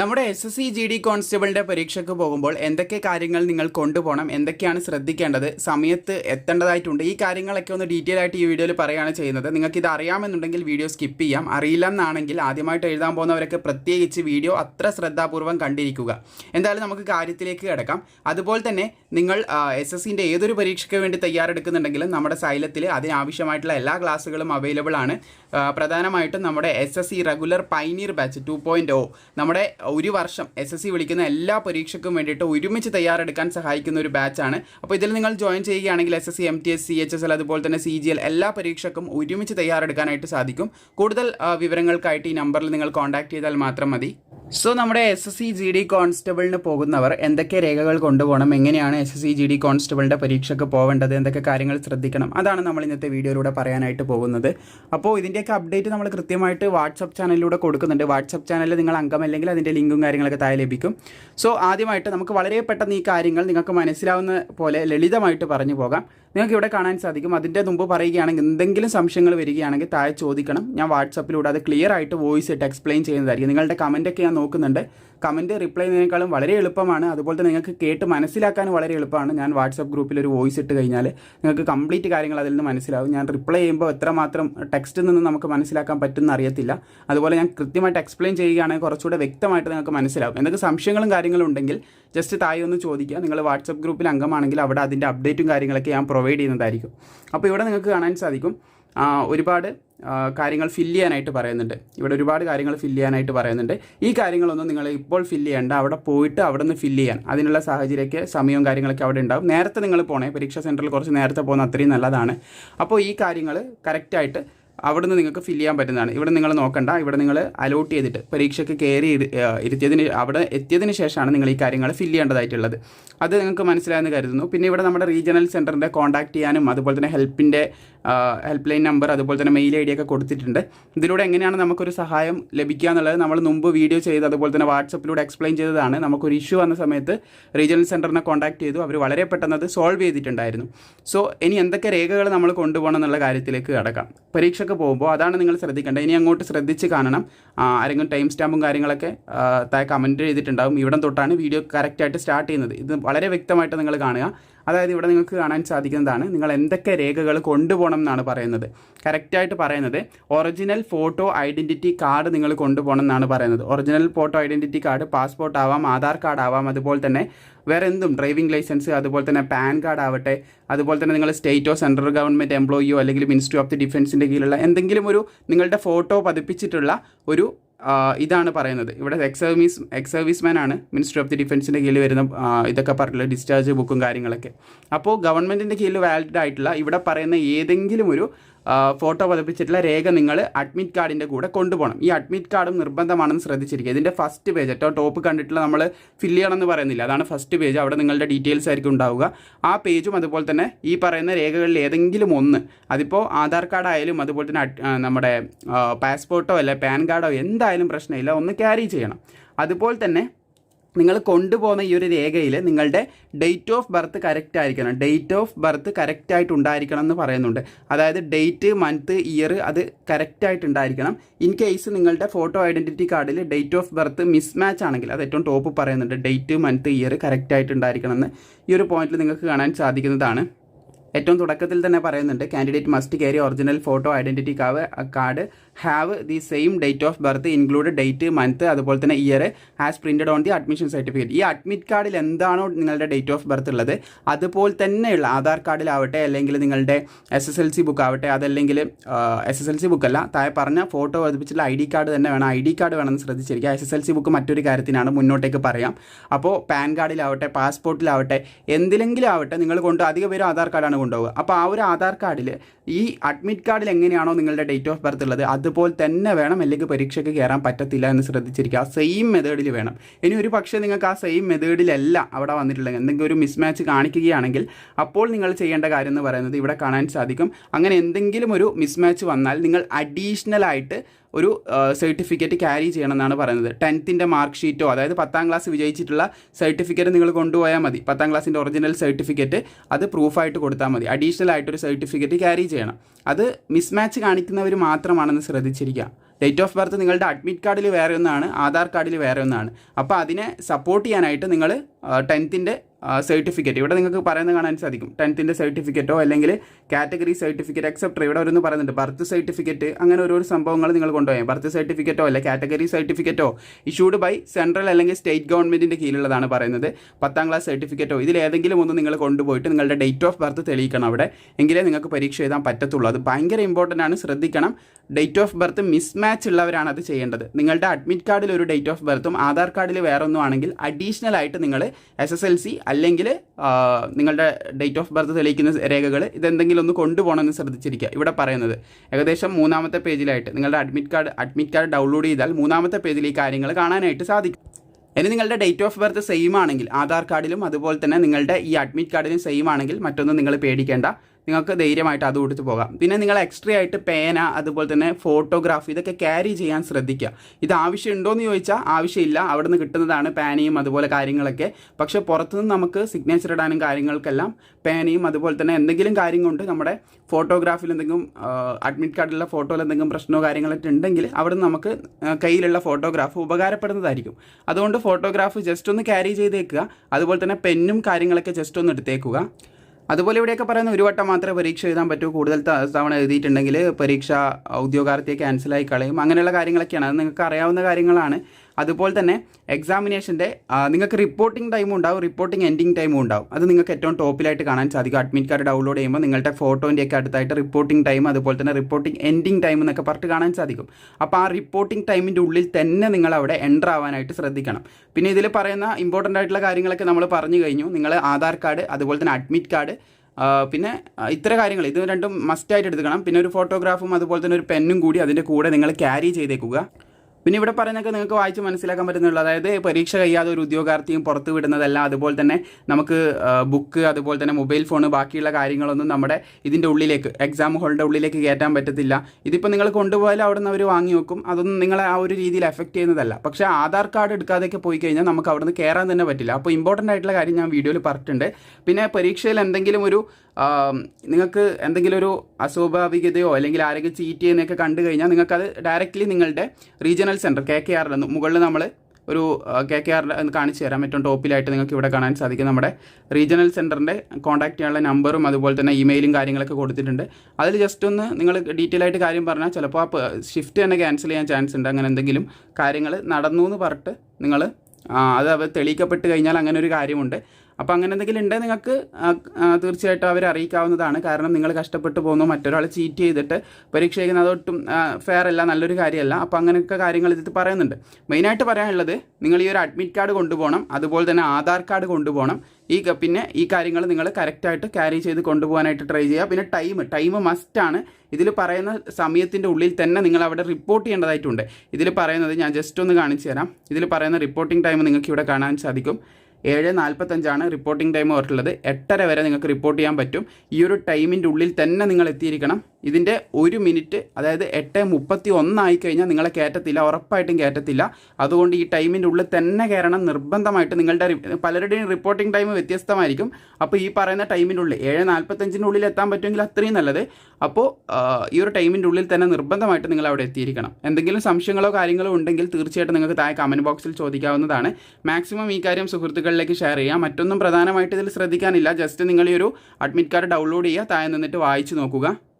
നമ്മുടെ S S C G D കോൺസ്റ്റബിളിന്റെ പരീക്ഷയ്ക്ക് പോകുമ്പോൾ എന്തൊക്കെ കാര്യങ്ങൾ നിങ്ങൾ കൊണ്ടുപോകണം എന്തൊക്കെയാണ് ശ്രദ്ധിക്കേണ്ടത് സമയത്ത് എത്തേണ്ടതായിട്ടുണ്ട് ഈ കാര്യങ്ങളൊക്കെ ഒന്ന് ഡീറ്റെയിൽ ആയിട്ട് ഈ വീഡിയോയിൽ പറയുകയാണ് ചെയ്യുന്നത്. നിങ്ങൾക്ക് ഇത് അറിയാമെന്നുണ്ടെങ്കിൽ വീഡിയോ സ്കിപ്പ് ചെയ്യാം. അറിയില്ല എന്നാണെങ്കിൽ ആദ്യമായിട്ട് എഴുതാൻ പോകുന്നവരൊക്കെ പ്രത്യേകിച്ച് വീഡിയോ അത്ര ശ്രദ്ധാപൂർവം കണ്ടിരിക്കുക. എന്തായാലും നമുക്ക് കാര്യത്തിലേക്ക് കിടക്കാം. അതുപോലെ തന്നെ നിങ്ങൾ എസ് എസ് സിന്റെ ഏതൊരു പരീക്ഷയ്ക്ക് വേണ്ടി തയ്യാറെടുക്കുന്നുണ്ടെങ്കിലും നമ്മുടെ സൈലത്തിൽ അതിനാവശ്യമായിട്ടുള്ള എല്ലാ ക്ലാസ്സുകളും അവൈലബിൾ ആണ്. പ്രധാനമായിട്ടും നമ്മുടെ S S C regular pioneer batch two point O നമ്മുടെ ഒരു വർഷം എസ് എസ് സി വിളിക്കുന്ന എല്ലാ പരീക്ഷയ്ക്കും വേണ്ടിയിട്ട് ഒരുമിച്ച് തയ്യാറെടുക്കാൻ സഹായിക്കുന്ന ഒരു ബാച്ചാണ്. അപ്പോൾ ഇതിൽ നിങ്ങൾ ജോയിൻ ചെയ്യുകയാണെങ്കിൽ S S C M T S C H S L അതുപോലെ തന്നെ സി ജി എൽ എല്ലാ പരീക്ഷയ്ക്കും ഒരുമിച്ച് തയ്യാറെടുക്കാനായിട്ട് സാധിക്കും. കൂടുതൽ വിവരങ്ങൾക്കായിട്ട് ഈ നമ്പറിൽ നിങ്ങൾ കോൺടാക്ട് ചെയ്താൽ മാത്രം മതി. സോ നമ്മുടെ S S C G D കോൺസ്റ്റബിളിന് പോകുന്നവർ എന്തൊക്കെ രേഖകൾ കൊണ്ടുപോകണം? എങ്ങനെയാണ് S S C G D കോൺസ്റ്റബിളിന്റെ പരീക്ഷയ്ക്ക് പോകേണ്ടത് എന്തൊക്കെ കാര്യങ്ങൾ ശ്രദ്ധിക്കണം? അതാണ് നമ്മൾ ഇന്നത്തെ വീഡിയോയിലൂടെ പറയാനായിട്ട് പോകുന്നത്. അപ്പോൾ ഇതിന്റെയൊക്കെ അപ്ഡേറ്റ് നമ്മൾ കൃത്യമായിട്ട് വാട്സപ്പ് ചാനലിലൂടെ കൊടുക്കുന്നുണ്ട്. വാട്സപ്പ് ചാനലിൽ നിങ്ങൾ അംഗമല്ലെങ്കിൽ അതിന്റെ ലിങ്കും കാര്യങ്ങളൊക്കെ താഴെ ലഭിക്കും. സോ ആദ്യമായിട്ട് നമുക്ക് വളരെ പെട്ടെന്ന് ഈ കാര്യങ്ങൾ നിങ്ങൾക്ക് മനസ്സിലാവുന്ന പോലെ ലളിതമായിട്ട് പറഞ്ഞു പോകാം. നിങ്ങൾക്ക് ഇവിടെ കാണാൻ സാധിക്കും. അതിന്റെ മുമ്പ് പറയുകയാണെങ്കിൽ എന്തെങ്കിലും സംശയങ്ങൾ വരികയാണെങ്കിൽ താഴെ ചോദിക്കണം. ഞാൻ വാട്സപ്പിലൂടെ അത് ക്ലിയർ ആയിട്ട് വോയിസ് ഇട്ട് എക്സ്പ്ലെയിൻ ചെയ്യുന്നതായിരിക്കും. നിങ്ങളുടെ കമന്റൊക്കെ ഞാൻ നോക്കുന്നുണ്ട്. കമന്റ് റിപ്ലൈ ചെയ്യുന്നതിനേക്കാളും വളരെ എളുപ്പമാണ്. അതുപോലെ തന്നെ നിങ്ങൾക്ക് കേട്ട് മനസ്സിലാക്കാൻ വളരെ എളുപ്പമാണ്. ഞാൻ വാട്സപ്പ് ഗ്രൂപ്പിൽ ഒരു വോയിസ് ഇട്ട് കഴിഞ്ഞാൽ നിങ്ങൾക്ക് കംപ്ലീറ്റ് കാര്യങ്ങൾ അതിൽ നിന്ന് മനസ്സിലാവും. ഞാൻ റിപ്ലൈ ചെയ്യുമ്പോൾ എത്രമാത്രം ടെക്സ്റ്റിൽ നിന്ന് നമുക്ക് മനസ്സിലാക്കാൻ പറ്റുമെന്ന് അറിയത്തില്ല. അതുപോലെ ഞാൻ കൃത്യമായിട്ട് എക്സ്പ്ലെയിൻ ചെയ്യുകയാണെങ്കിൽ കുറച്ചുകൂടെ വ്യക്തമായിട്ട് നിങ്ങൾക്ക് മനസ്സിലാവും. എന്തൊക്കെ സംശയങ്ങളും കാര്യങ്ങളും ഉണ്ടെങ്കിൽ ജസ്റ്റ് താഴെ ഒന്ന് ചോദിക്കുക. നിങ്ങൾ വാട്സപ്പ് ഗ്രൂപ്പിൽ അംഗമാണെങ്കിൽ അവിടെ അതിന്റെ അപ്ഡേറ്റും കാര്യങ്ങളൊക്കെ ഞാൻ പ്രൊവൈഡ് ചെയ്യുന്നതായിരിക്കും. അപ്പോൾ ഇവിടെ നിങ്ങൾക്ക് കാണാൻ സാധിക്കും. ഒരുപാട് കാര്യങ്ങൾ ഫില്ല് ചെയ്യാനായിട്ട് പറയുന്നുണ്ട്. ഇവിടെ ഒരുപാട് കാര്യങ്ങൾ ഫില്ല് ചെയ്യാനായിട്ട് പറയുന്നുണ്ട്. ഈ കാര്യങ്ങളൊന്നും നിങ്ങൾ ഇപ്പോൾ ഫില്ല് ചെയ്യേണ്ട. അവിടെ പോയിട്ട് അവിടെ നിന്ന് ഫില്ല് ചെയ്യാൻ. അതിനുള്ള സാഹചര്യമൊക്കെ സമയവും കാര്യങ്ങളൊക്കെ അവിടെ ഉണ്ടാവും. നേരത്തെ നിങ്ങൾ പോണേ പരീക്ഷാ സെന്ററിൽ കുറച്ച് നേരത്തെ പോകുന്ന അത്രയും നല്ലതാണ്. അപ്പോൾ ഈ കാര്യങ്ങൾ കറക്റ്റായിട്ട് അവിടെ നിന്ന് നിങ്ങൾക്ക് ഫില്ല് ചെയ്യാൻ പറ്റുന്നതാണ്. ഇവിടെ നിങ്ങൾ നോക്കണ്ട. ഇവിടെ നിങ്ങൾ അലോട്ട് ചെയ്തിട്ട് പരീക്ഷയ്ക്ക് കയറി ഇരു- ഇരുത്തിയതിന് അവിടെ എത്തിയതിന് ശേഷമാണ് നിങ്ങൾ ഈ കാര്യങ്ങൾ ഫില്ല് ചെയ്യേണ്ടതായിട്ടുള്ളത്. അത് നിങ്ങൾക്ക് മനസ്സിലായെന്ന് കരുതുന്നു. പിന്നെ ഇവിടെ നമ്മുടെ റീജിയണൽ സെന്ററിന്റെ കോൺടാക്ട് ചെയ്യാനും അതുപോലെ തന്നെ ഹെൽപ്പിന്റെ ഹെൽപ്പ് ലൈൻ നമ്പർ അതുപോലെ തന്നെ മെയിൽ ഐ ഡി ഒക്കെ കൊടുത്തിട്ടുണ്ട്. ഇതിലൂടെ എങ്ങനെയാണ് നമുക്കൊരു സഹായം ലഭിക്കുക എന്നുള്ളത് നമ്മൾ മുമ്പ് വീഡിയോ ചെയ്ത് അതുപോലെ തന്നെ വാട്സപ്പിലൂടെ എക്സ്പ്ലെയിൻ ചെയ്തതാണ്. നമുക്കൊരു ഇഷ്യൂ വന്ന സമയത്ത് റീജിയണൽ സെന്ററിനെ കോൺടാക്ട് ചെയ്തു. അവർ വളരെ പെട്ടെന്ന് അത് സോൾവ് ചെയ്തിട്ടുണ്ടായിരുന്നു. സോ ഇനി എന്തൊക്കെ രേഖകൾ നമ്മൾ കൊണ്ടുപോകണം എന്നുള്ള കാര്യത്തിലേക്ക് കടക്കാം. പരീക്ഷയ്ക്ക് പോകുമ്പോൾ അതാണ് നിങ്ങൾ ശ്രദ്ധിക്കേണ്ടത്. ഇനി അങ്ങോട്ട് ശ്രദ്ധിച്ച് കാണണം. ആരെങ്കിലും ടൈം സ്റ്റാമ്പും കാര്യങ്ങളൊക്കെ താഴെ കമന്റ് ചെയ്തിട്ടുണ്ടാകും ഇവിടം തൊട്ടാണ് വീഡിയോ കറക്റ്റായിട്ട് സ്റ്റാർട്ട് ചെയ്യുന്നത്. ഇത് വളരെ വ്യക്തമായിട്ട് നിങ്ങൾ കാണുക. അതായത് ഇവിടെ നിങ്ങൾക്ക് കാണാൻ സാധിക്കുന്നതാണ് നിങ്ങൾ എന്തൊക്കെ രേഖകൾ കൊണ്ടുപോകണം എന്നാണ് പറയുന്നത്. കറക്റ്റായിട്ട് പറയുന്നത് ഒറിജിനൽ ഫോട്ടോ ഐഡന്റിറ്റി കാർഡ് നിങ്ങൾ കൊണ്ടുപോകണം എന്നാണ് പറയുന്നത്. Original photo identity card passport ആവാം ആധാർ കാർഡ് ആവാം അതുപോലെ തന്നെ വേറെ എന്തും ഡ്രൈവിംഗ് ലൈസൻസ് അതുപോലെ തന്നെ പാൻ കാർഡ് ആവട്ടെ അതുപോലെ തന്നെ നിങ്ങൾ സ്റ്റേറ്റോ സെൻട്രൽ ഗവൺമെന്റ് എംപ്ലോയിയോ അല്ലെങ്കിൽ മിനിസ്ട്രി ഓഫ് ദി ഡിഫൻസിന്റെ കീഴിലുള്ള എന്തെങ്കിലും ഒരു നിങ്ങളുടെ ഫോട്ടോ പതിപ്പിച്ചിട്ടുള്ള ഒരു ഇതാണ് പറയുന്നത്. ഇവിടെ എക്സ് സർവീസ് എക്സ് സർവീസ്മാൻ ആണ് മിനിസ്റ്റർ ഓഫ് ദി ഡിഫൻസിന്റെ കീഴിൽ വരുന്ന ഇതൊക്കെ പറഞ്ഞിട്ടുള്ള ഡിസ്ചാർജ് ബുക്കും കാര്യങ്ങളൊക്കെ. അപ്പോൾ ഗവൺമെന്റിന്റെ കീഴിൽ വാലിഡ് ആയിട്ടുള്ള ഇവിടെ പറയുന്ന ഏതെങ്കിലും ഒരു ഫോട്ടോ പതിപ്പിച്ചിട്ടുള്ള രേഖ നിങ്ങൾ അഡ്മിറ്റ് കാർഡിന്റെ കൂടെ കൊണ്ടുപോകണം. ഈ അഡ്മിറ്റ് കാർഡും നിർബന്ധമാണെന്ന് ശ്രദ്ധിച്ചിരിക്കുക. ഇതിന്റെ ഫസ്റ്റ് പേജ് ഏറ്റവും ടോപ്പ് കണ്ടിട്ടുള്ള നമ്മൾ ഫില്ല് ചെയ്യണമെന്ന് പറയുന്നില്ല. അതാണ് ഫസ്റ്റ് പേജ് അവിടെ നിങ്ങളുടെ ഡീറ്റെയിൽസ് ആയിരിക്കും ഉണ്ടാവുക. ആ പേജും അതുപോലെ തന്നെ ഈ പറയുന്ന രേഖകളിൽ ഏതെങ്കിലും ഒന്ന് അതിപ്പോൾ ആധാർ കാർഡായാലും അതുപോലെ തന്നെ നമ്മുടെ പാസ്പോർട്ടോ അല്ലെ പാൻ കാർഡോ എന്തായാലും പ്രശ്നമില്ല. ഒന്ന് ക്യാരി ചെയ്യണം. അതുപോലെ തന്നെ നിങ്ങൾ കൊണ്ടുപോകുന്ന ഈ ഒരു രേഖയിൽ നിങ്ങളുടെ ഡേറ്റ് ഓഫ് ബർത്ത് കറക്റ്റ് ആയിരിക്കണം. ഡേറ്റ് ഓഫ് ബർത്ത് കറക്റ്റ് ആയിട്ട് ഉണ്ടായിരിക്കണം എന്ന് പറയുന്നുണ്ട്. അതായത് ഡേറ്റ് മന്ത് ഇയർ അത് കറക്റ്റ് ആയിട്ട് ഉണ്ടായിരിക്കണം ഇൻ കേസ് നിങ്ങളുടെ ഫോട്ടോ ഐഡന്റിറ്റി കാർഡിൽ ഡേറ്റ് ഓഫ് ബർത്ത് മിസ്മാച്ച് ആണെങ്കിൽ അത് ഏറ്റവും ടോപ്പ് പറയുന്നുണ്ട്. ഡേറ്റ് മന്ത് ഇയർ കറക്റ്റ് ആയിട്ട് ഉണ്ടായിരിക്കണം എന്ന് ഈ ഒരു പോയിന്റിൽ നിങ്ങൾക്ക് കാണാൻ സാധിക്കുന്നതാണ്. ഏറ്റവും തുടക്കത്തിൽ തന്നെ പറയുന്നുണ്ട് candidate must carry original photo identity card have the same date of birth include date month അതുപോലെ തന്നെ year as printed on the admission certificate ഈ അഡ്മിറ്റ് കാർഡിൽ എന്താണോ നിങ്ങളുടെ ഡേറ്റ് ഓഫ് ബർത്ത് ഉള്ളത് അതുപോലെ തന്നെയുള്ള ആധാർ കാർഡിലാവട്ടെ അല്ലെങ്കിൽ നിങ്ങളുടെ S S L C book ആവട്ടെ അതല്ലെങ്കിൽ എസ് എസ് എൽ സി ബുക്കല്ല താഴെ പറഞ്ഞ ഫോട്ടോ പതിപ്പിച്ചിട്ടുള്ള ഐ ഡി കാർഡ് തന്നെ വേണം. ഐ ഡി കാർഡ് വേണമെന്ന് ശ്രദ്ധിച്ചിരിക്കുക. S S L C book മറ്റൊരു കാര്യത്തിനാണ് മുന്നോട്ടേക്ക് പറയാം. അപ്പോൾ പാൻ കാർഡിലാവട്ടെ പാസ്പോർട്ടിലാവട്ടെ എന്തിലെങ്കിലും ആവട്ടെ നിങ്ങൾ കൊണ്ട് അധിക പേരും ആധാർ കാർഡാണ് കൊണ്ടുപോകുക അപ്പോൾ ആ ഒരു ആധാർ കാർഡിൽ ഈ അഡ്മിറ്റ് കാർഡിൽ എങ്ങനെയാണോ നിങ്ങളുടെ ഡേറ്റ് ഓഫ് ബർത്ത് ഉള്ളത് അതുപോലെ തന്നെ വേണം അല്ലെങ്കിൽ പരീക്ഷയ്ക്ക് കയറാൻ പറ്റത്തില്ല എന്ന് ശ്രദ്ധിച്ചിരിക്കുക. ആ സെയിം മെത്തേഡിൽ വേണം. ഇനി ഒരു പക്ഷേ നിങ്ങൾക്ക് ആ സെയിം മെത്തേഡിലല്ല അവിടെ വന്നിട്ടുള്ളത്. എന്തെങ്കിലും ഒരു മിസ്മാച്ച് കാണിക്കുകയാണെങ്കിൽ അപ്പോൾ നിങ്ങൾ ചെയ്യേണ്ട കാര്യം എന്ന് പറയുന്നത് ഇവിടെ കാണാൻ സാധിക്കും. അങ്ങനെ എന്തെങ്കിലും ഒരു മിസ്മാച്ച് വന്നാൽ നിങ്ങൾ അഡീഷണൽ ആയിട്ട് ഒരു സർട്ടിഫിക്കറ്റ് ക്യാരി ചെയ്യണം എന്നാണ് പറയുന്നത്. ടെൻത്തിന്റെ മാർക്ക് ഷീറ്റോ അതായത് പത്താം ക്ലാസ് വിജയിച്ചിട്ടുള്ള സർട്ടിഫിക്കറ്റ് നിങ്ങൾ കൊണ്ടുപോയാൽ മതി. പത്താം ക്ലാസ്സിന്റെ ഒറിജിനൽ സർട്ടിഫിക്കറ്റ് അത് പ്രൂഫായിട്ട് കൊടുത്താൽ മതി. അഡീഷണൽ ആയിട്ടൊരു സർട്ടിഫിക്കറ്റ് ക്യാരി ചെയ്യണം. അത് മിസ്മാച്ച് കാണിക്കുന്നവർ മാത്രമാണെന്ന് ശ്രദ്ധിച്ചിരിക്കുക. ഡേറ്റ് ഓഫ് ബർത്ത് നിങ്ങളുടെ അഡ്മിറ്റ് കാർഡിൽ വേറെ ഒന്നാണ് ആധാർ കാർഡിൽ വേറെ ഒന്നാണ്. അപ്പോൾ അതിനെ സപ്പോർട്ട് ചെയ്യാനായിട്ട് നിങ്ങൾ ടെൻത്തിന്റെ സർട്ടിഫിക്കറ്റ് ഇവിടെ നിങ്ങൾക്ക് പറയുന്നത് കാണാൻ സാധിക്കും. ടെൻത്തിന്റെ സർട്ടിഫിക്കറ്റോ അല്ലെങ്കിൽ കാറ്റഗറി സർട്ടിഫിക്കറ്റ് എക്സെപ്റ്റർ ഇവിടെ ഓരോന്ന് പറയുന്നുണ്ട്. ബർത്ത് സർട്ടിഫിക്കറ്റ് അങ്ങനെ ഓരോ സംഭവങ്ങൾ നിങ്ങൾ കൊണ്ടുപോയാൽ ബർത്ത് സർട്ടിഫിക്കറ്റോ അല്ല കാറ്റഗറി സർട്ടിഫിക്കറ്റോ ഇഷ്യൂഡ് ബൈ സെൻട്രൽ അല്ലെങ്കിൽ സ്റ്റേറ്റ് ഗവൺമെന്റിന്റെ കീഴിലുള്ളതാണ് പറയുന്നത്. പത്താം ക്ലാസ് സർട്ടിഫിക്കറ്റോ ഇതിൽ ഏതെങ്കിലും ഒന്ന് നിങ്ങൾ കൊണ്ടുപോയിട്ട് നിങ്ങളുടെ ഡേറ്റ് ഓഫ് ബർത്ത് തെളിയിക്കണം അവിടെ. എങ്കിലേ നിങ്ങൾക്ക് പരീക്ഷ എഴുതാൻ പറ്റത്തുള്ളൂ. അത് ഭയങ്കര ഇമ്പോർട്ടന്റ് ആണ്. ശ്രദ്ധിക്കണം. ഡേറ്റ് ഓഫ് ബർത്ത് മിസ്മാച്ച് ഉള്ളവരാണ് അത് ചെയ്യേണ്ടത്. നിങ്ങളുടെ അഡ്മിറ്റ് കാർഡിൽ ഒരു ഡേറ്റ് ഓഫ് ബർത്തും ആധാർ കാർഡിൽ വേറെ ഒന്നും ആണെങ്കിൽ അഡീഷണൽ ആയിട്ട് നിങ്ങൾ എസ് എസ് എൽ സി അല്ലെങ്കിൽ നിങ്ങളുടെ ഡേറ്റ് ഓഫ് ബർത്ത് തെളിയിക്കുന്ന രേഖകൾ ഇതെന്തെങ്കിലും ഒന്ന് കൊണ്ടുപോകണമെന്ന് ശ്രദ്ധിച്ചിരിക്കുക. ഇവിടെ പറയുന്നത് ഏകദേശം മൂന്നാമത്തെ പേജിലായിട്ട് നിങ്ങളുടെ admit card admit card download ചെയ്താൽ മൂന്നാമത്തെ പേജിൽ ഈ കാര്യങ്ങൾ കാണാനായിട്ട് സാധിക്കും. ഇനി നിങ്ങളുടെ ഡേറ്റ് ഓഫ് ബർത്ത് സെയിം ആണെങ്കിൽ ആധാർ കാർഡിലും അതുപോലെ തന്നെ നിങ്ങളുടെ ഈ അഡ്മിറ്റ് കാർഡിലും സെയിം ആണെങ്കിൽ മറ്റൊന്നും നിങ്ങൾ പേടിക്കേണ്ട. നിങ്ങൾക്ക് ധൈര്യമായിട്ട് അത് കൊടുത്ത് പോകാം. പിന്നെ നിങ്ങൾ എക്സ്ട്രാ ആയിട്ട് പേന അതുപോലെ തന്നെ ഫോട്ടോഗ്രാഫ് ഇതൊക്കെ ക്യാരി ചെയ്യാൻ ശ്രദ്ധിക്കുക. ഇത് ആവശ്യമുണ്ടോ എന്ന് ചോദിച്ചാൽ ആവശ്യമില്ല. അവിടെ നിന്ന് കിട്ടുന്നതാണ് പേനയും അതുപോലെ കാര്യങ്ങളൊക്കെ. പക്ഷേ പുറത്തുനിന്ന് നമുക്ക് സിഗ്നേച്ചർ ഇടാനും കാര്യങ്ങൾക്കെല്ലാം പേനയും അതുപോലെ തന്നെ എന്തെങ്കിലും കാര്യം കൊണ്ട് നമ്മുടെ ഫോട്ടോഗ്രാഫിൽ എന്തെങ്കിലും അഡ്മിറ്റ് കാർഡിലുള്ള ഫോട്ടോയിൽ എന്തെങ്കിലും പ്രശ്നമോ കാര്യങ്ങളൊക്കെ ഉണ്ടെങ്കിൽ അവിടെ നമുക്ക് കയ്യിലുള്ള ഫോട്ടോഗ്രാഫ് ഉപകാരപ്പെടുന്നതായിരിക്കും. അതുകൊണ്ട് ഫോട്ടോഗ്രാഫ് ജസ്റ്റ് ഒന്ന് ക്യാരി ചെയ്തേക്കുക. അതുപോലെ തന്നെ പെന്നും കാര്യങ്ങളൊക്കെ ജസ്റ്റ് ഒന്ന് എടുത്തേക്കുക. അതുപോലെ ഇവിടെയൊക്കെ പറയുന്ന ഒരു വട്ടം മാത്രമേ പരീക്ഷ എഴുതാൻ പറ്റൂ. കൂടുതൽ തവണ എഴുതിയിട്ടുണ്ടെങ്കിൽ പരീക്ഷ ഉദ്യോഗാർത്ഥിയെ ക്യാൻസലായി കളയും. അങ്ങനെയുള്ള കാര്യങ്ങളൊക്കെയാണ്. അത് നിങ്ങൾക്ക് അറിയാവുന്ന കാര്യങ്ങളാണ്. അതുപോലെ തന്നെ എക്സാമിനേഷന്റെ നിങ്ങൾക്ക് റിപ്പോർട്ടിംഗ് ടൈമും ഉണ്ടാവും റിപ്പോർട്ടിംഗ് എൻഡിങ് ടൈമും ഉണ്ടാവും. അത് നിങ്ങൾക്ക് ഏറ്റവും ടോപ്പിലായിട്ട് കാണാൻ സാധിക്കും. അഡ്മിറ്റ് കാർഡ് ഡൗൺലോഡ് ചെയ്യുമ്പോൾ നിങ്ങളുടെ ഫോട്ടോന്റെ ഒക്കെ അടുത്തായിട്ട് റിപ്പോർട്ടിംഗ് ടൈം അതുപോലെ തന്നെ റിപ്പോർട്ടിംഗ് എൻഡിങ് ടൈം എന്നൊക്കെ പറഞ്ഞിട്ട് കാണാൻ സാധിക്കും. അപ്പോൾ ആ റിപ്പോർട്ടിംഗ് ടൈമിന്റെ ഉള്ളിൽ തന്നെ നിങ്ങൾ അവിടെ എന്റർ ആവാനായിട്ട് ശ്രദ്ധിക്കണം. പിന്നെ ഇതിൽ പറയുന്ന ഇമ്പോർട്ടന്റ് ആയിട്ടുള്ള കാര്യങ്ങളൊക്കെ നമ്മൾ പറഞ്ഞു കഴിഞ്ഞു. നിങ്ങൾ ആധാർ കാർഡ് അതുപോലെ തന്നെ അഡ്മിറ്റ് കാർഡ് പിന്നെ ഇത്ര കാര്യങ്ങൾ. ഇത് രണ്ടും മസ്റ്റായിട്ട് എടുക്കണം പിന്നെ ഒരു ഫോട്ടോഗ്രാഫും അതുപോലെ തന്നെ ഒരു പെന്നും കൂടി അതിന്റെ കൂടെ നിങ്ങൾ ക്യാരി ചെയ്തേക്കുക. പിന്നെ ഇവിടെ പറയുന്നതൊക്കെ നിങ്ങൾക്ക് വായിച്ച് മനസ്സിലാക്കാൻ പറ്റുന്നുള്ളൂ. അതായത് പരീക്ഷ കഴിയാതെ ഒരു ഉദ്യോഗാർത്ഥിയും പുറത്ത് വിടുന്നതല്ല. അതുപോലെ തന്നെ നമുക്ക് ബുക്ക് അതുപോലെ തന്നെ മൊബൈൽ ഫോൺ ബാക്കിയുള്ള കാര്യങ്ങളൊന്നും നമ്മുടെ ഇതിന്റെ ഉള്ളിലേക്ക് എക്സാം ഹോളിന്റെ ഉള്ളിലേക്ക് കയറ്റാൻ പറ്റത്തില്ല. ഇതിപ്പോൾ നിങ്ങൾ കൊണ്ടുപോയാലും അവിടെ നിന്ന് അവർ വാങ്ങി വെക്കും. അതൊന്നും നിങ്ങളെ ആ ഒരു രീതിയിൽ എഫക്റ്റ് ചെയ്യുന്നതല്ല. പക്ഷേ ആധാർ കാർഡ് എടുക്കാതെയൊക്കെ പോയി കഴിഞ്ഞാൽ നമുക്ക് അവിടെ നിന്ന് കയറാൻ തന്നെ പറ്റില്ല. അപ്പോൾ ഇമ്പോർട്ടന്റ് ആയിട്ടുള്ള കാര്യം ഞാൻ വീഡിയോയിൽ പറഞ്ഞിട്ടുണ്ട്. പിന്നെ പരീക്ഷയിൽ എന്തെങ്കിലും ഒരു നിങ്ങൾക്ക് എന്തെങ്കിലും ഒരു അസ്വാഭാവികതയോ അല്ലെങ്കിൽ ആരെങ്കിലും ചീറ്റ് ചെയ്യുന്നതൊക്കെ കണ്ടു കഴിഞ്ഞാൽ നിങ്ങൾക്കത് ഡയറക്റ്റ്ലി നിങ്ങളുടെ റീജിയണൽ സെന്റർ കെ കെ ആറിൽ മുകളിൽ നമ്മൾ ഒരു കെ കെ ഒന്ന് കാണിച്ചു തരാം. ഏറ്റവും ടോപ്പിലായിട്ട് നിങ്ങൾക്ക് ഇവിടെ കാണാൻ സാധിക്കും നമ്മുടെ റീജിയണൽ സെന്ററിന്റെ കോൺടാക്ട് ചെയ്യാനുള്ള നമ്പറും അതുപോലെ തന്നെ ഇമെയിലും കാര്യങ്ങളൊക്കെ കൊടുത്തിട്ടുണ്ട്. അതിൽ ജസ്റ്റ് ഒന്ന് നിങ്ങൾ ഡീറ്റെയിൽ ആയിട്ട് കാര്യം പറഞ്ഞാൽ ചിലപ്പോൾ ആ ഷിഫ്റ്റ് തന്നെ ക്യാൻസൽ ചെയ്യാൻ ചാൻസ് ഉണ്ട്. അങ്ങനെ എന്തെങ്കിലും കാര്യങ്ങൾ നടന്നു എന്ന് പറഞ്ഞിട്ട് നിങ്ങൾ അത് തെളിയിക്കപ്പെട്ട് കഴിഞ്ഞാൽ അങ്ങനെ ഒരു കാര്യമുണ്ട്. അപ്പോൾ അങ്ങനെ എന്തെങ്കിലും ഉണ്ടെങ്കിൽ നിങ്ങൾക്ക് തീർച്ചയായിട്ടും അവരെ അറിയിക്കാവുന്നതാണ്. കാരണം നിങ്ങൾ കഷ്ടപ്പെട്ട് പോകുന്നു മറ്റൊരാൾ ചീറ്റ് ചെയ്തിട്ട് പരീക്ഷ എഴുതുന്നത് ഒട്ടും ഫെയർ അല്ല നല്ലൊരു കാര്യമല്ല. അപ്പോൾ അങ്ങനെയൊക്കെ കാര്യങ്ങൾ ഇതിൽ പറയുന്നുണ്ട്. മെയിനായിട്ട് പറയാനുള്ളത് നിങ്ങൾ ഈ ഒരു അഡ്മിറ്റ് കാർഡ് കൊണ്ടുപോകണം അതുപോലെ തന്നെ ആധാർ കാർഡ് കൊണ്ടുപോകണം. ഈ പിന്നെ ഈ കാര്യങ്ങൾ നിങ്ങൾ കറക്റ്റായിട്ട് ക്യാരി ചെയ്ത് കൊണ്ടുപോകാനായിട്ട് ട്രൈ ചെയ്യുക. പിന്നെ ടൈം ടൈം മസ്റ്റാണ് ഇതിൽ പറയുന്ന സമയത്തിന്റെ ഉള്ളിൽ തന്നെ നിങ്ങൾ അവിടെ റിപ്പോർട്ട് ചെയ്യേണ്ടതായിട്ടുണ്ട്. ഇതിൽ പറയുന്നത് ഞാൻ ജസ്റ്റ് ഒന്ന് കാണിച്ചു തരാം. ഇതിൽ പറയുന്ന റിപ്പോർട്ടിംഗ് ടൈം നിങ്ങൾക്ക് ഇവിടെ കാണാൻ സാധിക്കും. ഏഴ് നാൽപ്പത്തഞ്ചാണ് റിപ്പോർട്ടിംഗ് ടൈം പറഞ്ഞിട്ടുള്ളത് എട്ടര വരെ നിങ്ങൾക്ക് റിപ്പോർട്ട് ചെയ്യാൻ പറ്റും. ഈ ഒരു ടൈമിന്റെ ഉള്ളിൽ തന്നെ നിങ്ങൾ എത്തിയിരിക്കണം. ഇതിന്റെ ഒരു മിനിറ്റ് അതായത് എട്ട് മുപ്പത്തി ഒന്നായി കഴിഞ്ഞാൽ നിങ്ങളെ കയറ്റത്തില്ല ഉറപ്പായിട്ടും കയറ്റത്തില്ല. അതുകൊണ്ട് ഈ ടൈമിന്റെ ഉള്ളിൽ തന്നെ കയറണം. നിർബന്ധമായിട്ട് നിങ്ങളുടെ പലരുടെയും റിപ്പോർട്ടിംഗ് ടൈം വ്യത്യസ്തമായിരിക്കും. അപ്പോൾ ഈ പറയുന്ന ടൈമിന്റെ ഉള്ളിൽ ഏഴ് നാൽപ്പത്തഞ്ചിന്റെ ഉള്ളിൽ എത്താൻ പറ്റുമെങ്കിൽ അത്രയും നല്ലത്. അപ്പോൾ ഈ ഒരു ടൈമിന്റെ ഉള്ളിൽ തന്നെ നിർബന്ധമായിട്ട് നിങ്ങൾ അവിടെ എത്തിയിരിക്കണം. എന്തെങ്കിലും സംശയങ്ങളോ കാര്യങ്ങളോ ഉണ്ടെങ്കിൽ തീർച്ചയായിട്ടും നിങ്ങൾക്ക് താഴെ കമന്റ് ബോക്സിൽ ചോദിക്കാവുന്നതാണ്. മാക്സിമം ഈ കാര്യം സുഹൃത്തുക്കളിലേക്ക് ഷെയർ ചെയ്യാം മറ്റൊന്നും പ്രധാനമായിട്ട് ഇതിൽ ശ്രദ്ധിക്കാനില്ല. ജസ്റ്റ് നിങ്ങൾ ഈ ഒരു അഡ്മിറ്റ് കാർഡ് ഡൗൺലോഡ് ചെയ്യുക. താഴെ നിന്നിട്ട് വായിച്ച് നോക്കുക.